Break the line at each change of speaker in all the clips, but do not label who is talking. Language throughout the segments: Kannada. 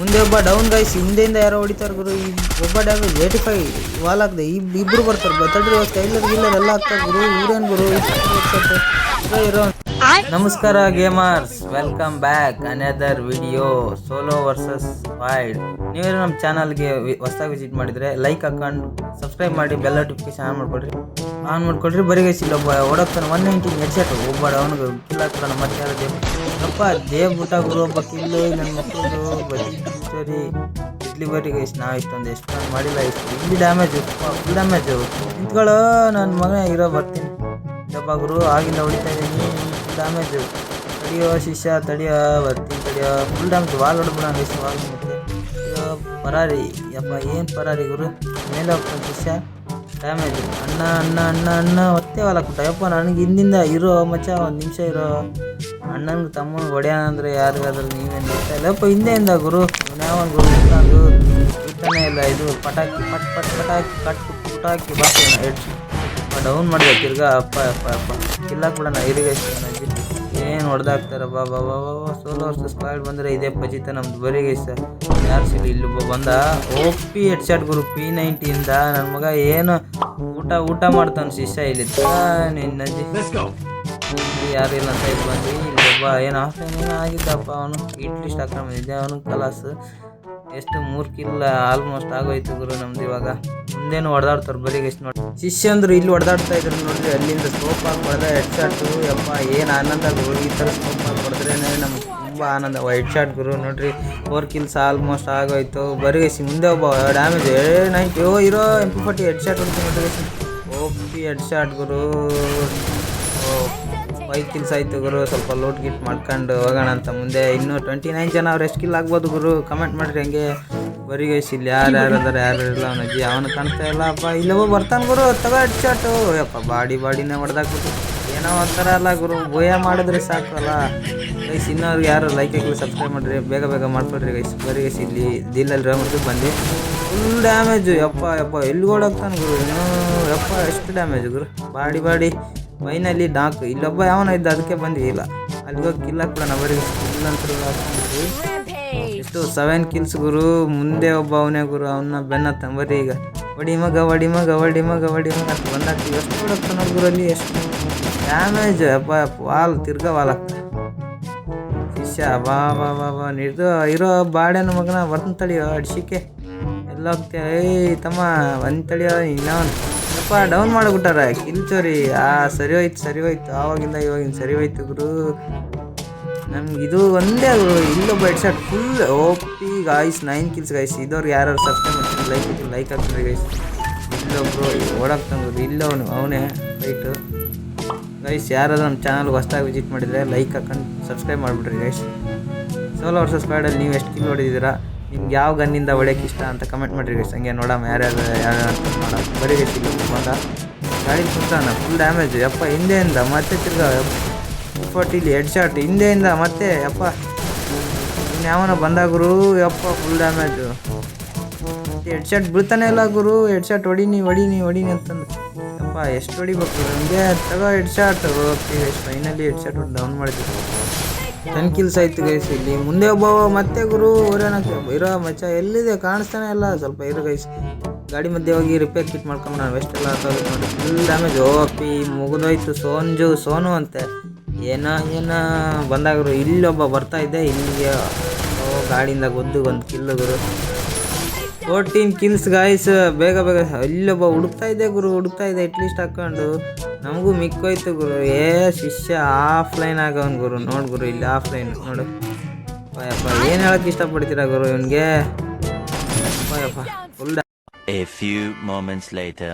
ಮುಂದೆ ಒಬ್ಬ ಡೌನ್ ಗೈಸ್ ಹಿಂದೆಯಿಂದ ಯಾರೋ ಹೊಡಿತಾರೆ ಗುರು. ಈ ಒಬ್ಬ ಡ್ಯಾಮೇಜ್ ಏಯ್ಟಿ ಫೈವ್ ವಾಲ್ ಆಗ್ದೆ ಇಬ್ ಇಬ್ರು ಬರ್ತಾರೆ. ಬತ್ತಡ್ರಿ ಸ್ಕೈಲರ್ ಗಿಲ್ಲರ್ ಎಲ್ಲ ಆಗ್ತಾರೆ ಗುರು. ಇವ್ರೇನು ಗುರು? ನಮಸ್ಕಾರ gamers welcome back another video solo versus wide ನೀವೇನು ನಮ್ಮ ಚಾನಲ್ಗೆ ಹೊಸದಾಗಿ ವಿಸಿಟ್ ಮಾಡಿದರೆ ಲೈಕ್ ಹಾಕೊಂಡು ಸಬ್ಸ್ಕ್ರೈಬ್ ಮಾಡಿ ಬೆಲ್ ನೋಟಿಫಿಕೇಶನ್ ಆನ್ ಮಾಡ್ಕೊಡ್ರಿ ಆನ್ ಮಾಡ್ಕೊಡ್ರಿ ಬರೀ ಗೈಸ್ ಇಲ್ಲೊಬ್ಬ ಓಡೋಗ್ತಾನೆ. ಒನ್ ನೈಂಟಿ ಹೆಡ್ಸೆಟ್ ಒಬ್ಬ ಅವನಿಗೆ ಕಿಲ್ಲ ಮತ್ತೆ ಯಾರು ಅಪ್ಪ ದೇವ್ ಊಟ ಗುರು ಒಬ್ಬ ಕಿಲ್ಲು ನನ್ನ ಮಕ್ಕಳು ಬರೀ ಸರಿ, ಇಡ್ಲಿ ಬರೀ ಗೈಸ್ ನಾವು ಇಷ್ಟೊಂದು ಎಷ್ಟು ಮಾಡಿಲ್ಲ, ಇಷ್ಟು ಇಲ್ಲಿ ಡ್ಯಾಮೇಜು ಫುಲ್ ಡ್ಯಾಮೇಜು ನಿಂತ್ಕೊಳ್ಳೋ ನನ್ನ ಮಗನೇ ಇರೋ ಬರ್ತೀನಿ. ಅಪ್ಪ ಗುರು ಆಗಿಲ್ಲ ಹೊಡಿತಾ ಇದ್ದೀನಿ ಡ್ಯಾಮೇಜು ತಡಿಯೋ ಶಿಷ್ಯ, ತಡಿಯೋ ಬರ್ತೀನಿ ತಡಿಯೋ ಫುಲ್ ಡ್ಯಾಮೇಜ್ ವಾಲ್ ಹೊಡ್ಬಿಡ ಗೈಸ್ ವಾಲ್ ಪರಾರಿ ಅಪ್ಪ ಏನು ಪರಾರಿ ಗುರು? ಮೇಲೆ ಹೋಗ್ತಾನೆ ಶಿಷ್ಯ. ಡ್ಯಾಮೇಜ್ ಅಣ್ಣ ಅಣ್ಣ ಅಣ್ಣ ಅಣ್ಣ, ಒತ್ತೆ ಹೊಲ ಕೊಟ್ಟ ಯಪ್ಪ, ನನಗೆ ಹಿಂದಿಂದ ಇರೋ ಮಚ್ಚ ಒಂದು ನಿಮಿಷ ಇರೋ. ಅಣ್ಣನಿಗೆ ತಮ್ಮನ ಹೊಡೆಯ ಅಂದರೆ ಯಾರಿಗಾದ್ರೂ ನೀವೇನು ಗೊತ್ತಾ ಇಲ್ಲ. ಯಪ್ಪ, ಹಿಂದೆಯಿಂದ ಗುರು ಯಾವ ಗುರು ಅದು ಇಟ್ಟನೇ ಇಲ್ಲ ಇದು. ಪಟಾಕಿ, ಪಟ್ ಪಟ್, ಪಟಾಕಿ, ಕಟ್ ಪಟಾಕಿ ಬಾಕಿ ಡೌನ್ ಮಾಡಿದೆ ತಿರ್ಗಾ, ಅಪ್ಪ ಅಪ್ಪ ಅಪ್ಪ. ಇಲ್ಲ ಕೂಡ ನಾ ಇರಿಗೇಷನ್ ಏನು ಹೊಡೆದಾಕ್ತಾರ? ಬಾ ಬಾ ಬಾ ಬಾ ಬಾ. ಸೋಲೋ ವರ್ಷ ಸ್ಕ್ವಾಡ್ ಬಂದರೆ ಇದೇ ಪಜಿತ ನಮ್ದು ಬರೀ ಸರ್ ಯಾರು ಸಿಗಲಿ ಇಲ್ಲಿ ಬಂದ ಓ ಪಿ ಹೆಡ್ ಶಾಟ್ ಗುರು ಪಿ ನೈಂಟಿಯಿಂದ ನನ್ನ ಮಗ ಏನು ಊಟ ಊಟ ಮಾಡ್ತಾನೆ ಶಿಷ್ಯ ಇಲ್ಲಿ. ಇಲ್ಲಿ ಯಾರು ಇಲ್ಲ ಅಂತ ಇಲ್ಲಿ ಬಂದು ಇಲ್ಲಿ ಒಬ್ಬ ಏನು ಆಫ್ಲೈನ್ ಏನೋ ಆಗಿದ್ದಪ್ಪ ಅವನು. ಇಟ್ ಲಿಸ್ಟ್ ಹಾಕೊಂಡು ಬಂದಿದ್ದೆ. ಅವನು ಕಲಾಸ್ ಎಷ್ಟು ಮೂರು ಕಿಲ್ಲ ಆಲ್ಮೋಸ್ಟ್ ಆಗೋಯ್ತು ಗುರು ನಮ್ದು ಇವಾಗ. ಮುಂದೇನು ಹೊಡೆದಾಡ್ತಾರೆ ಬರೀ ಎಷ್ಟು ನೋಡಿ. ಶಿಷ್ಯ ಅಂದ್ರೆ ಇಲ್ಲಿ ಹೊಡೆದಾಡ್ತಾ ಇದ್ರು ನೋಡ್ರಿ, ಅಲ್ಲಿಂದ ಸ್ಕೋಪ್ ಹಾಕಿ ಹೊಡೆದ ಹೆಡ್ ಶಾಟು ಯಪ್ಪ, ಏನು ಆನಂದ ಗುರು, ಈ ಥರ ಸ್ಕೋಪ್ ಹಾಕಿ ಹೊಡೆದ್ರೇ ನಮ್ಗೆ ತುಂಬ ಆನಂದ. ಹೆಡ್ ಶಾಟ್ ಗುರು, ನೋಡ್ರಿ ಫೋರ್ ಕಿಲ್ಸ್ ಆಲ್ಮೋಸ್ಟ್ ಆಗೋಯ್ತು. ಬರೀ ಮುಂದೆ ಒಬ್ಬ ಡ್ಯಾಮೇಜ್ ಏ ನೈಂಟಿ ಓ, ಇರೋ M P forty head shot ನೋಡ್ರಿ. ಓ ಹೆಡ್ ಶಾಟ್ ಗುರು. ಓ ಫೈವ್ ಕಿಲ್ಸ್ ಆಯಿತು ಗುರು, ಸ್ವಲ್ಪ ಲೋಟ್ ಗಿಟ್ ಮಾಡ್ಕೊಂಡು ಹೋಗೋಣ ಅಂತ ಮುಂದೆ. ಇನ್ನೂ ಟ್ವೆಂಟಿ ನೈನ್ ಜನ ಅವ್ರು ಎಷ್ಟು ಕಿಲ್ ಆಗ್ಬೋದು ಗುರು? ಕಮೆಂಟ್ ಮಾಡಿರಿ ಹಂಗೆ. ಬರಿ ಗೈಸ್ ಇಲ್ಲಿ ಯಾರು ಯಾರು ಅದಾರೆ, ಯಾರು ಇಲ್ಲ ಅಜ್ಜಿ ಅವನು ಕಾಣ್ತಾ ಇಲ್ಲ. ಅಪ್ಪ ಇಲ್ಲವೋ ಬರ್ತಾನೆ ಗುರು. ತಗೋ ಹೆಡ್ ಅಪ್ಪ ಬಾಡಿ ಬಾಡಿನೇ ಹೊಡೆದಾಕ್ಬಿಟ್ಟು ಏನೋ ಒಂಥರ ಅಲ್ಲ ಗುರು. ಭಯ ಮಾಡಿದ್ರೆ ಸಾಕು ಅಲ್ಲ. ಗೈಸ್ ಇನ್ನವ್ರಿಗೆ ಯಾರು ಲೈಕ್ ಆಗಲಿ ಸಬ್ಸ್ಕ್ರೈಬ್ ಮಾಡಿರಿ. ಬೇಗ ಬೇಗ ಮಾಡ್ಕೊಡ್ರಿ ಗೈಸ್ ಬರೀ ಗೈಸ್ ಇಲ್ಲಿ ದಿಲ್ಲಲ್ಲಿ ರೌಂಡ್ ಬಂದು ಫುಲ್ ಡ್ಯಾಮೇಜು ಯಪ್ಪ ಯಪ್ಪ ಎಲ್ಲಿ ಓಡೋಗ್ತಾನೆ ಗುರು? ಇನ್ನೂ, ಯಪ್ಪ, ಎಷ್ಟು ಡ್ಯಾಮೇಜ್ ಗುರು? Body body. ಫೈನಲಿ ಡಾಕ್ ಇಲ್ಲೊಬ್ಬ ಯಾವನ ಇದ್ದ, ಅದಕ್ಕೆ ಬಂದ್ವಿ. ಇಲ್ಲ ಅಲ್ಲಿಗೋಗಿ ಕಿಲ್ ಹಾಕ್ಬಿಡೋಣ, ಬರೀ ಕಿಲ್ ಅಂತ ಎಷ್ಟು ಸೆವೆನ್ ಕಿಲ್ಸ್ ಗುರು, ಮುಂದೆ ಒಬ್ಬ ಅವನೇ ಗುರು ಅವನ್ನ ಬೆನ್ನ ತಂಬರಿ ಈಗ. ಒಡಿ ಮಗ ಒಡಿ ಮಗ ಒಡಿ ಮಗ ಒಡಿ ಮಗ ಅಂತ ಎಷ್ಟು ಬಿಡುತ್ತೆ ನಮ್ಮ ಗುರಲ್ಲಿ ಎಷ್ಟು ಡ್ಯಾಮೇಜ್ ಅಪ್ಪ ವಾಲ್, ತಿರ್ಗ ವಾಲ್ ಶಿಷ್ಯ, ಬಾ ಬಾ ಬಾ ಬಾ, ನಿಡ್ದು. ಇರೋ ಬಾಡೆನ ಮಗನ ಬರ್ತಾನೆ ತಳಿಯೋ, ಅಡ್ಸಿಕೆ. ಎಲ್ಲ ಹೋಗ್ತೀಯ. ಏಯ್, ತಮ್ಮ, ಒಂದು ತಳಿಯೋ, ಇನ್ನೊಂದು. ಡೌನ್ ಮಾಡಿಬಿಟ್ಟಾರ. ಕಿಲ್ ಚೋರಿ, ಆ ಸರಿ ಹೋಯ್ತು ಸರಿ ಹೋಯ್ತು, ಆವಾಗಿಂದ ಇವಾಗಿಂದ ಸರಿ ಹೋಯ್ತು ಗುರು. ನಮ್ಗೆ ಇದು ಒಂದೇ ಗುರು ಇಲ್ಲೊಬ್ಬ head shot full OP guys nine kills guys ಇದವ್ರಿಗೆ ಯಾರು ಸಬ್ಸ್ಕ್ರೈಬ್ ಮಾಡ್ತಾರೆ ಲೈಕ್ ಲೈಕ್ ಹಾಕ್ತಾರೆ ಗೈಸ್ ಇಲ್ಲೊಬ್ರು ಓಡಾಕ್ತಾನೆ ಗುರು, ಇಲ್ಲವನು, ಅವನೇ ರೈಟು ಗೈಸ್ ಯಾರಾದ್ರೂ ನಮ್ಮ ಚಾನಲ್ಗೆ ಹೊಸ್ದಾಗಿ ವಿಸಿಟ್ ಮಾಡಿದರೆ ಲೈಕ್ ಹಾಕೊಂಡು ಸಬ್ಸ್ಕ್ರೈಬ್ ಮಾಡಿಬಿಡ್ರಿ ಗೈಸ್ ಸೋಲೋ ವರ್ಸಸ್ ಸ್ಕ್ವಾಡಲ್ಲಿ ನೀವು ಎಷ್ಟು ಕಿಲ್ ಹೊಡಿದ್ದೀರಾ ನಿಮ್ಗೆ ಯಾವ ಗನ್ನಿಂದ ಹೊಡೆಯಕ್ಕೆ ಇಷ್ಟ ಅಂತ ಕಮೆಂಟ್ ಮಾಡಿರಿ ಗೈಸ್ ಹಂಗೆ ನೋಡಮ್ಮ, ಯಾರ್ಯಾರು ಯಾರು ನೋಡಮ್ಮ. ಬರೀ ಗೈಸ್ ಇಲ್ಲಿ ಬಂದ. ಗಾಡಿ ಸುತ್ತಾನ ಫುಲ್ ಡ್ಯಾಮೇಜ್ ಯಪ್ಪ, ಹಿಂದೆಯಿಂದ ಮತ್ತೆ ತಿರ್ಗಾ ಇಲ್ಲಿ ಹೆಡ್ ಶಾಟ್ ಹಿಂದೆಯಿಂದ ಮತ್ತೆ, ಯಪ್ಪ. ಇನ್ಯಾವನ ಬಂದ ಗುರು, ಯಪ್ಪ ಫುಲ್ ಡ್ಯಾಮೇಜು ಹೆಡ್ ಶಾಟ್ ಬೀಳ್ತಾನೆ ಇಲ್ಲ ಗುರು. ಹೆಡ್ ಶಾಟ್ ಹೊಡೀನಿ ಹೊಡೀನಿ ಹೊಡೀನಿ ಅಂತಂದು. ಯಪ್ಪ, ಎಷ್ಟು ಹೊಡಿಬೇಕು? ನನಗೆ ತಗೋ head shot okay finally head shot down ಮಾಡಿದ್ವಿ. ಟೆನ್ ಕಿಲ್ಸ್ ಆಯ್ತು ಗೈಸ್ ಇಲ್ಲಿ. ಮುಂದೆ ಒಬ್ಬ ಮತ್ತೆ ಗುರು ಓರೇನಕ್ಕೆ ಇರೋ ಮಚ್ಚ ಎಲ್ಲಿದೆ? ಕಾಣಿಸ್ತಾನೆ ಇಲ್ಲ. ಸ್ವಲ್ಪ ಇರು ಗೈಸ್ ಗಾಡಿ ಮಧ್ಯೆ ಹೋಗಿ ರಿಪೇರ್ ಕಿಟ್ ಮಾಡ್ಕೊಂಡು ನಾನು ವೆಸ್ಟ್ ಎಲ್ಲ ಹಾಕೋದು ನೋಡಿ. ಫುಲ್ ಡ್ಯಾಮೇಜ್ ಓಪಿ ಮುಗಿದೋಯ್ತು. ಸೋಂಜು ಸೋನು ಅಂತೆ. ಏನ ಏನ? ಬಂದಾಗರು ಇಲ್ಲೊಬ್ಬ ಬರ್ತಾ ಇದ್ದೆ. ಇಲ್ಲಿಗೆ, ಓ, ಗಾಡಿಯಿಂದ ಗೊದ್ದು ಒಂದು ಕಿಲ್ಲು ಗುರು. ಫೋರ್ಟೀನ್ ಕಿಲ್ಸ್ ಗಾಯ್ಸ್ ಬೇಗ ಬೇಗ. ಇಲ್ಲೊಬ್ಬ ಹುಡುಕ್ತಾ ಇದ್ದೆ ಗುರು. ಹುಡುಕ್ತಾ ಇದ್ದೆ. ಅಟ್ಲೀಸ್ಟ್ ಹಾಕೊಂಡು ನಮಗೂ ಮಿಕ್ಕೋಯ್ತು ಗುರು. ಏ, ಶಿಷ್ಯ ಆಫ್ಲೈನ್ ಆಗವನ್ ಗುರು. ನೋಡು ಗುರು, ಇಲ್ಲಿ ಆಫ್ಲೈನ್ ನೋಡು. ಅಯ್ಯಪ್ಪ, ಏನು ಹೇಳಕ್ಕೆ ಇಷ್ಟಪಡ್ತೀರಾ ಗುರು ಇವನಿಗೆ? Ayyappa full
A few moments later.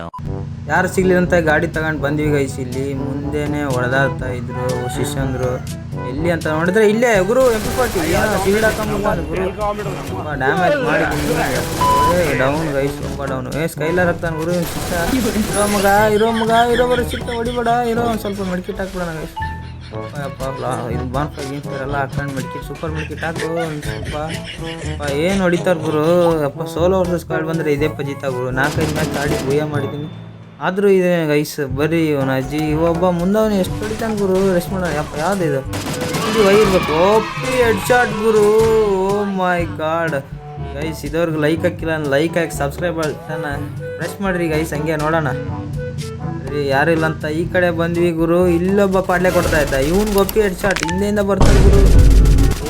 ಯಾರು ಸಿಗ್ಲಿಲ್ಲಂತ ಗಾಡಿ ತಗೊಂಡು ಬಂದ್ವಿ ಗೈಸ್ ಇಲ್ಲಿ ಮುಂದೆನೆ ಹೊಡೆದಾಡ್ತಾ ಇದ್ರು, ಶಿಷ್ಯಂದ್ರು. ಎಲ್ಲಿ ಅಂತ ನೋಡಿದ್ರೆ ಇಲ್ಲೇ, ಗುರು ಎಂ ಪಿ ಫಾರ್ಟಿ ಗುರು. ಡ್ಯಾಮೇಜ್ ಮಾಡಿದ್ದೀನಿ ಡೌನ್ ಗೈಸ್ ತುಂಬ ಡೌನ್ ಏ, ಸ್ಕೈಲರ್ ಹಾಕ್ತಾನೆ ಗುರು, ಶಿಷ್ಯ. ಇರೋ ಮಗ ಇರೋ ಮಗ, ಇರೋ ಬರೋ ಸಿಕ್ತ ಹೊಡಿಬೇಡ. ಇರೋ ಒಂದು ಸ್ವಲ್ಪ ಮೆಡಿಕಿಟ್ ಹಾಕ್ಬಿಡೋಣ ಗೈಸ್ ಇದು ಬಾನ್ ಗೀನ್ಫೈರ್ ಎಲ್ಲ ಹಾಕೊಂಡು ಮೆಡಿಕಿಟ್ ಸೂಪರ್ ಮೆಡಿಕಿಟ್ ಹಾಕು. ಸ್ವಲ್ಪ ಏನು ಹೊಡಿತಾರೆ ಗುರು? ಅಪ್ಪ ಸೋಲೋ ವರ್ಸಸ್ ಸ್ಕ್ವಾಡ್ ಬಂದರೆ ಇದೇ ಪಜಿತ ಗುರು. ನಾಲ್ಕೈದು ಮ್ಯಾಚ್ ಆಡಿ ಭೂಯ ಮಾಡಿದ್ದೀನಿ ಆದರೂ ಇದೆ ಗೈಸ್ ಬರ್ರಿ ಇವನ ಅಜ್ಜಿ ಒಬ್ಬ ಮುಂದವನು ಎಷ್ಟು ಹೊಡಿತಾನೆ ಗುರು ರೆಸ್ಟ್ ಮಾಡೋ. ಯಪ್ಪ, ಯಾವ್ದು ಇದು? ಇದು ಇರ್ಬೇಕು ಓಪಿ ಹೆಡ್ ಶಾಟ್ ಗುರು. ಓ ಮೈ ಗಾಡ್ ಗೈಸ್ ಇದವ್ರಿಗೆ ಲೈಕ್ ಹಾಕಿಲ್ಲ ಲೈಕ್ ಹಾಕಿ ಸಬ್ಸ್ಕ್ರೈಬ್ ಆಗ್ತಾನ ಪ್ರೆಸ್ ಮಾಡ್ರಿ ಗೈಸ್ ಹಂಗೆ ನೋಡೋಣ. ಸರಿ ಯಾರಿಲ್ಲ ಅಂತ ಈ ಕಡೆ ಬಂದ್ವಿ ಗುರು. ಇಲ್ಲೊಬ್ಬ ಪಾಡ್ಲೆ ಕೊಡ್ತಾ ಇದ್ದ. ಇವನ್ ಗೊಪ್ಪಿ ಹೆಡ್ ಶಾಟ್ ಹಿಂದೆಯಿಂದ ಬರ್ತಾರೆ ಗುರು.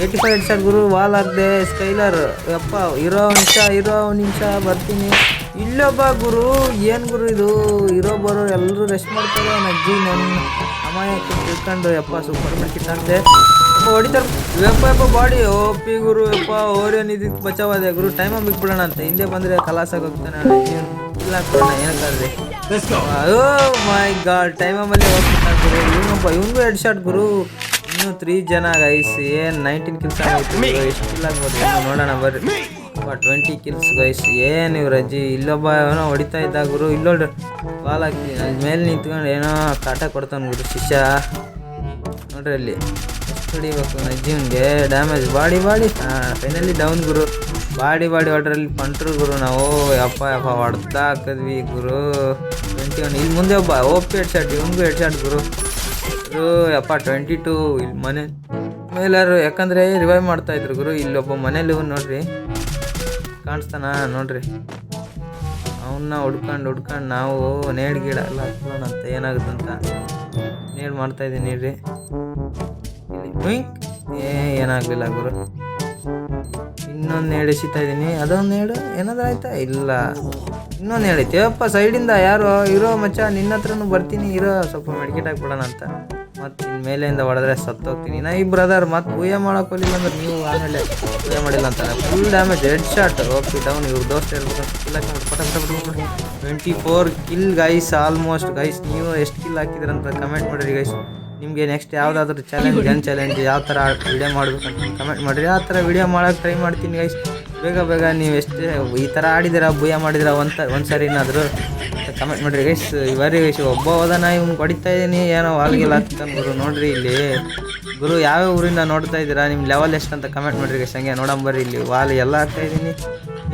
ಏಯ್ಟಿ ಫೈವ್ ಹೆಡ್ ಶಾಟ್ ಗುರು, ವಾಲ್ ಆಗದೆ ಸ್ಕೈಲರ್ ಯಪ್ಪ, ಇರೋ ನಿಮಿಷ ಇರೋ ನಿಮಿಷ ಬರ್ತೀನಿ. ಇಲ್ಲೊಬ್ಬ ಗುರು ಏನು ಗುರು ಇದು? ಇರೋ ಬರೋ ಎಲ್ಲರೂ ರೆಸ್ಟ್ ಮಾಡ್ತಾರೆ. ನನ್ನ ಅಜ್ಜಿ ನನ್ನ ಅಮಾಯ ತಿಳ್ಕೊಂಡು ಯಪ್ಪ ಸೂಪರ್ ಮಾರ್ಕೆಟ್ ಅಂತೆ ಹೊಡಿತಾರೆ. ಯಪ್ಪ ಯಪ್ಪ ಬಾಡಿ. ಓ ಪಿ ಗುರು ಯಪ್ಪ ಓರೇನು ಇದಕ್ಕೆ ಬಚಾವಾದೆ ಗುರು. ಟೈಮ ಬಿಟ್ಬಿಡೋಣ ಅಂತ. ಹಿಂದೆ ಬಂದರೆ ಕಲಾಸಾಗಿ ಹೋಗ್ತಾನೆ ಇಲ್ಲ ಹಾಕ್ಬಿಡೋಣ ಏನಕ್ಕಾದ್ರೆ ಓ ಮೈ ಗಾಡ್ ಟೈಮ ಮೇಲೆ ಹೋಗ್ಬಿಟ್ಟ ಗುರು. ಇವನೊಬ್ಬ ಇವನಿಗೂ ಹೆಡ್ ಶಾಟ್ ಗುರು. ಇನ್ನು ತ್ರೀ ಜನ ಗೈಸ್ ಏನು ನೈನ್ಟೀನ್ ಕಿಲ್ಸ್ ಆಗೈತೆ ಎಷ್ಟು ಕಿಲ್ ಆಗ್ಬೋದು ನೋಡೋಣ ಬರ್ರಿ. ಟ್ವೆಂಟಿ ಕಿಲ್ಸ್ ಗೈಸ್ ಏನು ಇವ್ರ ಅಜ್ಜಿ? ಇಲ್ಲೊಬ್ಬ ಏನೋ ಹೊಡಿತಾ ಇದ್ದ ಗುರು. ಇಲ್ಲೋಡು ಬಾಲ್ ಅಲ್ಲಿ ಮೇಲೆ ನಿಂತ್ಕೊಂಡು ಏನೋ ಕಾಟ ಕೊಡ್ತಾನೆ ಗುರು ಶಿಷ್ಯ. ನೋಡ್ರಿ ಅಲ್ಲಿ. ಎಷ್ಟು ಹೊಡಿಬೇಕು ನಜ್ಜಿವನ್ಗೆ ಡ್ಯಾಮೇಜ್ ಬಾಡಿ ಬಾಡಿ. ಹಾಂ ಫೈನಲಿ ಡೌನ್ ಗುರು. Body body. ಹೊಡ್ರಲ್ಲಿ ಪಂಟ್ರು ಗುರು ನಾವು. ಯಪ್ಪ ಯಪ್ಪ, ಹೊಡ್ತಾ ಹಾಕಿದ್ವಿ ಗುರು. ಟ್ವೆಂಟಿ ಒನ್ ಇಲ್ಲಿ ಮುಂದೆ ಒಬ್ಬ. ಓಪಿ ಹೆಡ್ ಶಾಟ್ ಇವ್ನಿಗೂ ಹೆಡ್ ಶಾಟ್ ಗುರು. ಗುರು, ಯಪ್ಪ ಟ್ವೆಂಟಿ ಟೂ ಇಲ್ಲಿ ಮನೆ ಮೇಲಾರು ಯಾಕಂದರೆ ರಿವೈವ್ ಮಾಡ್ತಾ ಇದ್ರು ಗುರು. ಇಲ್ಲೊಬ್ಬ ಮನೇಲಿ ನೋಡ್ರಿ. ಕಾಣಿಸ್ತಾನ? ನೋಡ್ರಿ. ಅವನ್ನ ಹುಡ್ಕೊಂಡು ಹುಡ್ಕೊಂಡು ನಾವು ನೇಡ್ ಗಿಡ ಎಲ್ಲ ಹತ್ಕೊಳ್ಳೋಣ ಅಂತ ಏನಾಗುತ್ತಂತ ನೇಡ್ ಮಾಡ್ತಾ ಇದ್ದೀನಿ ರೀ ಏ, ಏನಾಗಲಿಲ್ಲ ಗುರು. ಇನ್ನೊಂದು ನೇಡ್ ಎಸಿತಾ ಇದ್ದೀನಿ. ಅದೊಂದು ನೇಡು ಏನಾದ್ರೂ ಆಯ್ತಾ? ಇಲ್ಲ. ಇನ್ನೊಂದು ಹೇಳೈತೆ ಅಪ್ಪ ಸೈಡಿಂದ ಯಾರೋ ಇರೋ ಮಚ್ಚ ನಿನ್ನ ಹತ್ರನೂ ಬರ್ತೀನಿ. ಇರೋ, ಸ್ವಲ್ಪ ಮೆಡಿಕೇಟ್ ಹಾಕ್ಬಿಡೋಣ ಅಂತ. ಮತ್ತು ಇನ್ನು ಮೇಲೆಯಿಂದ ಹೊಡೆದ್ರೆ ಸತ್ತೋಗ್ತೀನಿ. ನಾ ಈ ಬ್ರದರ್ ಮತ್ತೆ ಪೂಜೆ ಮಾಡೋಕೆ ಹೋಗಿಲ್ಲ ಅಂದ್ರೆ ನೀವು ಆಮೇಲೆ ಪೂಜೆ ಮಾಡಿಲ್ಲ ಅಂತಾರೆ full damage head shot okay down ಇವ್ರ ದೋಸ್ತ twenty four kill guys almost guys ನೀವು ಎಷ್ಟು ಕಿಲ್ ಹಾಕಿದ್ರಿ ಅಂತ ಕಮೆಂಟ್ ಮಾಡಿರಿ ಗೈಸ್ ನಿಮಗೆ ನೆಕ್ಸ್ಟ್ ಯಾವುದಾದ್ರೂ ಚಾಲೆಂಜ್ ಗನ್ ಚಾಲೆಂಜ್ ಯಾವ ಥರ ವಿಡಿಯೋ ಮಾಡ್ಬೇಕಂತ ಕಮೆಂಟ್ ಮಾಡಿರಿ. ಆ ಥರ ವಿಡಿಯೋ ಮಾಡೋಕೆ ಟ್ರೈ ಮಾಡ್ತೀನಿ ಗೈಸ್ ಬೇಗ ಬೇಗ ನೀವು ಎಷ್ಟೇ ಈ ಥರ ಆಡಿದಿರ ಭೂಯ ಮಾಡಿದಿರ ಒಂದು ಒಂದು ಸರಿನಾದರೂ ಕಮೆಂಟ್ ಮಾಡಿರಿ. ಗೈಸ್ ಇವರಿ ಗೈಸ್ ಒಬ್ಬ ನಾ ಇವ್ನು ಹೊಡಿತಾ ಇದ್ದೀನಿ ಏನೋ ವಾಲ್ಗಿಲ್ಲ ಅಂತ ಗುರು, ನೋಡಿರಿ ಇಲ್ಲಿ. ಗುರು, ಯಾವ್ಯಾವ ಊರಿಂದ ನೋಡ್ತಾ ಇದ್ದೀರಾ? ನಿಮ್ಮ ಲೆವೆಲ್ ಎಷ್ಟು ಅಂತ ಕಮೆಂಟ್ ಮಾಡಿರಿ ಗೈಸ್ ಹಂಗೆ ನೋಡಂಬರ್ರಿ ಇಲ್ಲಿ. ವಾಲ್ ಎಲ್ಲ ಆಗ್ತಾ ಇದ್ದೀನಿ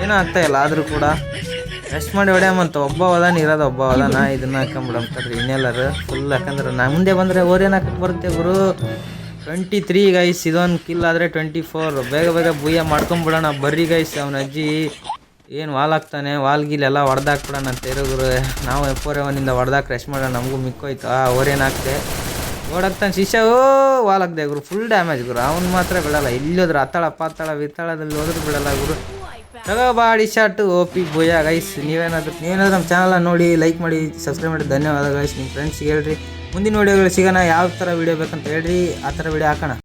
ಏನೂ ಆಗ್ತಾ ಇಲ್ಲ, ಆದರೂ ಕೂಡ. ರೆಸ್ಟ್ ಮಾಡಿ ಹೊಡ್ಯಾಮಂತ ಒಬ್ಬ ಹೋದಾನ ಇರೋದು ಒಬ್ಬ ಹೋದಾನ ಇದನ್ನ ಹಾಕೊಂಬಿಡಂತಡ್ರಿ ಇನ್ನೆಲ್ಲರು. ಫುಲ್ ಯಾಕಂದ್ರೆ ನಾ ಮುಂದೆ ಬಂದರೆ ಓರೇನು ಹಾಕಕ್ಕೆ ಬರುತ್ತೆ ಗುರು? ಟ್ವೆಂಟಿ ತ್ರೀ ಗೈಸ್ ಇದೊಂದು ಕಿಲ್ ಆದರೆ ಟ್ವೆಂಟಿ ಫೋರ್ ಬೇಗ ಬೇಗ ಬುಯ್ಯ ಮಾಡ್ಕೊಂಬಿಡೋಣ. ಬರ್ರಿ ಗೈಸ್ ಅವನ ಅಜ್ಜಿ. ಏನು ವಾಲ್ ಹಾಕ್ತಾನೆ? ವಾಲ್ ಗಿಲ್ ಎಲ್ಲ ಹೊಡೆದಾಕ್ಬಿಡೋಣ ಅಂತ ಗುರು. ನಾವು ಎಪ್ಪೋರೆ ಅವನಿಂದ ಹೊಡೆದಾಕ್ ರೆಸ್ಟ್ ಮಾಡೋಣ. ನಮಗೂ ಮಿಕ್ಕೋಯ್ತು. ಆ ಓರೇನು ಓಡಾಕ್ತಾನೆ ಶಿಷ್ಯ. ಓ, ವಾಲ್ ಹಾಕ್ದೆ ಗುರು. ಫುಲ್ ಡ್ಯಾಮೇಜ್ ಗುರು. ಅವ್ನು ಮಾತ್ರ ಬಿಡಲ್ಲ. ಇಲ್ಲೋದ್ರೆ ಅತ್ತಾಳ ಪಾತಾಳ ವಿತ್ತಾಳದಲ್ಲಿ ಹೋದ್ರೆ ಬಿಡಲ್ಲ ಗುರು. ತಗೋಬಾಡಿ body shot O P ಭೂಯ guys ನೀವೇನಾದ್ರು ನೀವೇನಾದ್ರೂ ನಮ್ಮ ಚಾನಲ್ನ ನೋಡಿ ಲೈಕ್ ಮಾಡಿ ಸಬ್ಸ್ಕ್ರೈಬ್ ಮಾಡಿ. ಧನ್ಯವಾದ ಗೈಸ್ ನಿಮ್ಮ ಫ್ರೆಂಡ್ಸ್ಗೆ ಹೇಳ್ರಿ. ಮುಂದಿನ ವೀಡಿಯೋಗಳು ಸಿಗೋಣ. ಯಾವ ಥರ ವೀಡಿಯೋ ಬೇಕಂತ ಹೇಳ್ರಿ. ಆ ಥರ ವೀಡಿಯೋ ಹಾಕೋಣ.